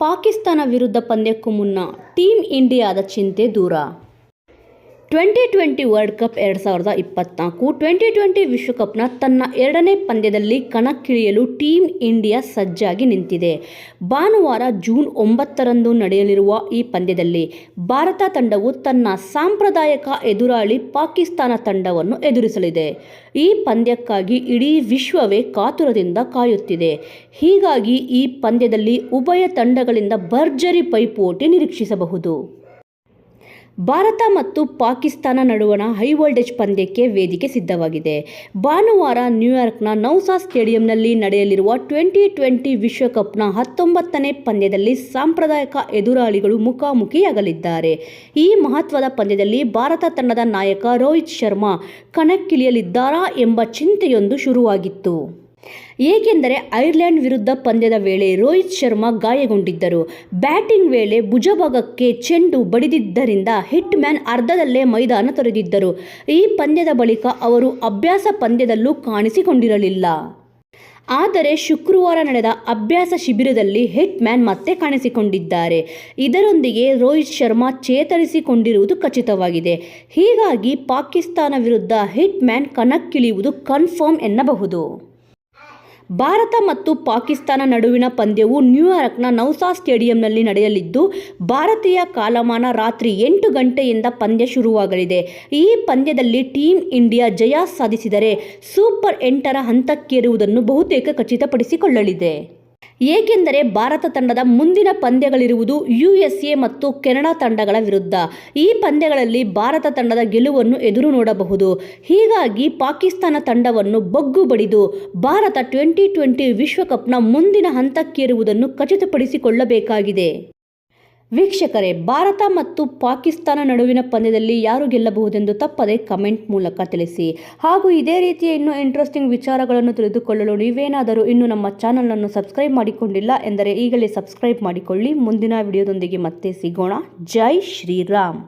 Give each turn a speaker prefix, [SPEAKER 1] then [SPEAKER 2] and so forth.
[SPEAKER 1] ಪಾಕಿಸ್ತಾನ ವಿರುದ್ಧ ಪಂದ್ಯಕ್ಕೂ ಮುನ್ನ ಟೀಮ್ ಇಂಡಿಯಾದ ಚಿಂತೆ ದೂರ ಟ್ವೆಂಟಿ ಟ್ವೆಂಟಿ ವರ್ಲ್ಡ್ ಕಪ್ ಎರಡು ಸಾವಿರದ ಇಪ್ಪತ್ನಾಲ್ಕು, ಟ್ವೆಂಟಿ ಟ್ವೆಂಟಿ ವಿಶ್ವಕಪ್ನ ತನ್ನ ಎರಡನೇ ಪಂದ್ಯದಲ್ಲಿ ಕಣಕ್ಕಿಳಿಯಲು ಟೀಮ್ ಇಂಡಿಯಾ ಸಜ್ಜಾಗಿ ನಿಂತಿದೆ. ಭಾನುವಾರ ಜೂನ್ ಒಂಬತ್ತರಂದು ನಡೆಯಲಿರುವ ಈ ಪಂದ್ಯದಲ್ಲಿ ಭಾರತ ತಂಡವು ತನ್ನ ಸಾಂಪ್ರದಾಯಿಕ ಎದುರಾಳಿ ಪಾಕಿಸ್ತಾನ ತಂಡವನ್ನು ಎದುರಿಸಲಿದೆ. ಈ ಪಂದ್ಯಕ್ಕಾಗಿ ಇಡೀ ವಿಶ್ವವೇ ಕಾತುರದಿಂದ ಕಾಯುತ್ತಿದೆ. ಹೀಗಾಗಿ ಈ ಪಂದ್ಯದಲ್ಲಿ ಉಭಯ ತಂಡಗಳಿಂದ ಭರ್ಜರಿ ಪೈಪೋಟಿ ನಿರೀಕ್ಷಿಸಬಹುದು. ಭಾರತ ಮತ್ತು ಪಾಕಿಸ್ತಾನ ನಡುವಣ ಹೈ ವೋಲ್ಟೇಜ್ ಪಂದ್ಯಕ್ಕೆ ವೇದಿಕೆ ಸಿದ್ಧವಾಗಿದೆ. ಭಾನುವಾರ ನ್ಯೂಯಾರ್ಕ್ನ ನೌಸಾ ಸ್ಟೇಡಿಯಂನಲ್ಲಿ ನಡೆಯಲಿರುವ ಟ್ವೆಂಟಿ ಟ್ವೆಂಟಿ ವಿಶ್ವಕಪ್ನ ಹತ್ತೊಂಬತ್ತನೇ ಪಂದ್ಯದಲ್ಲಿ ಸಾಂಪ್ರದಾಯಿಕ ಎದುರಾಳಿಗಳು ಮುಖಾಮುಖಿಯಾಗಲಿದ್ದಾರೆ. ಈ ಮಹತ್ವದ ಪಂದ್ಯದಲ್ಲಿ ಭಾರತ ತಂಡದ ನಾಯಕ ರೋಹಿತ್ ಶರ್ಮಾ ಕಣಕ್ಕಿಳಿಯಲಿದ್ದಾರಾ ಎಂಬ ಚಿಂತೆಯೊಂದು ಶುರುವಾಗಿತ್ತು. ಏಕೆಂದರೆ ಐರ್ಲೆಂಡ್ ವಿರುದ್ಧ ಪಂದ್ಯದ ವೇಳೆ ರೋಹಿತ್ ಶರ್ಮಾ ಗಾಯಗೊಂಡಿದ್ದರು. ಬ್ಯಾಟಿಂಗ್ ವೇಳೆ ಭುಜಭಾಗಕ್ಕೆ ಚೆಂಡು ಬಡಿದಿದ್ದರಿಂದ ಹಿಟ್ ಮ್ಯಾನ್ ಅರ್ಧದಲ್ಲೇ ಮೈದಾನ ತೊರೆದಿದ್ದರು. ಈ ಪಂದ್ಯದ ಬಳಿಕ ಅವರು ಅಭ್ಯಾಸ ಪಂದ್ಯದಲ್ಲೂ ಕಾಣಿಸಿಕೊಂಡಿರಲಿಲ್ಲ. ಆದರೆ ಶುಕ್ರವಾರ ನಡೆದ ಅಭ್ಯಾಸ ಶಿಬಿರದಲ್ಲಿ ಹಿಟ್ ಮ್ಯಾನ್ ಮತ್ತೆ ಕಾಣಿಸಿಕೊಂಡಿದ್ದಾರೆ. ಇದರೊಂದಿಗೆ ರೋಹಿತ್ ಶರ್ಮಾ ಚೇತರಿಸಿಕೊಂಡಿರುವುದು ಖಚಿತವಾಗಿದೆ. ಹೀಗಾಗಿ ಪಾಕಿಸ್ತಾನ ವಿರುದ್ಧ ಹಿಟ್ ಮ್ಯಾನ್ ಕಣಕ್ಕಿಳಿಯುವುದು ಕನ್ಫರ್ಮ್ ಎನ್ನಬಹುದು. ಭಾರತ ಮತ್ತು ಪಾಕಿಸ್ತಾನ ನಡುವಿನ ಪಂದ್ಯವು ನ್ಯೂಯಾರ್ಕ್ನ ನೌಸಾ ಸ್ಟೇಡಿಯಂನಲ್ಲಿ ನಡೆಯಲಿದ್ದು, ಭಾರತೀಯ ಕಾಲಮಾನ ರಾತ್ರಿ ಎಂಟು ಗಂಟೆಯಿಂದ ಪಂದ್ಯ ಶುರುವಾಗಲಿದೆ. ಈ ಪಂದ್ಯದಲ್ಲಿ ಟೀಮ್ ಇಂಡಿಯಾ ಜಯ ಸಾಧಿಸಿದರೆ ಸೂಪರ್ ಎಂಟರ ಹಂತಕ್ಕೇರುವುದನ್ನು ಬಹುತೇಕ ಖಚಿತಪಡಿಸಿಕೊಳ್ಳಲಿದೆ. ಏಕೆಂದರೆ ಭಾರತ ತಂಡದ ಮುಂದಿನ ಪಂದ್ಯಗಳಿರುವುದು ಯುಎಸ್ಎ ಮತ್ತು ಕೆನಡಾ ತಂಡಗಳ ವಿರುದ್ಧ. ಈ ಪಂದ್ಯಗಳಲ್ಲಿ ಭಾರತ ತಂಡದ ಗೆಲುವನ್ನು ಎದುರು ನೋಡಬಹುದು. ಹೀಗಾಗಿ ಪಾಕಿಸ್ತಾನ ತಂಡವನ್ನು ಬಗ್ಗು ಬಡಿದು ಭಾರತ ಟ್ವೆಂಟಿ ಟ್ವೆಂಟಿ ವಿಶ್ವಕಪ್ನ ಮುಂದಿನ ಹಂತಕ್ಕೇರುವುದನ್ನು ಖಚಿತಪಡಿಸಿಕೊಳ್ಳಬೇಕಾಗಿದೆ. ವೀಕ್ಷಕರೇ, ಭಾರತ ಮತ್ತು ಪಾಕಿಸ್ತಾನ ನಡುವಿನ ಪಂದ್ಯದಲ್ಲಿ ಯಾರು ಗೆಲ್ಲಬಹುದೆಂದು ತಪ್ಪದೆ ಕಮೆಂಟ್ ಮೂಲಕ ತಿಳಿಸಿ. ಹಾಗೂ ಇದೇ ರೀತಿಯ ಇನ್ನೂ ಇಂಟ್ರೆಸ್ಟಿಂಗ್ ವಿಚಾರಗಳನ್ನು ತಿಳಿದುಕೊಳ್ಳಲು ನೀವೇನಾದರೂ ಇನ್ನೂ ನಮ್ಮ ಚಾನಲನ್ನು ಸಬ್ಸ್ಕ್ರೈಬ್ ಮಾಡಿಕೊಂಡಿಲ್ಲ ಎಂದರೆ ಈಗಲೇ ಸಬ್ಸ್ಕ್ರೈಬ್ ಮಾಡಿಕೊಳ್ಳಿ. ಮುಂದಿನ ವಿಡಿಯೋದೊಂದಿಗೆ ಮತ್ತೆ ಸಿಗೋಣ. ಜೈ ಶ್ರೀರಾಮ್.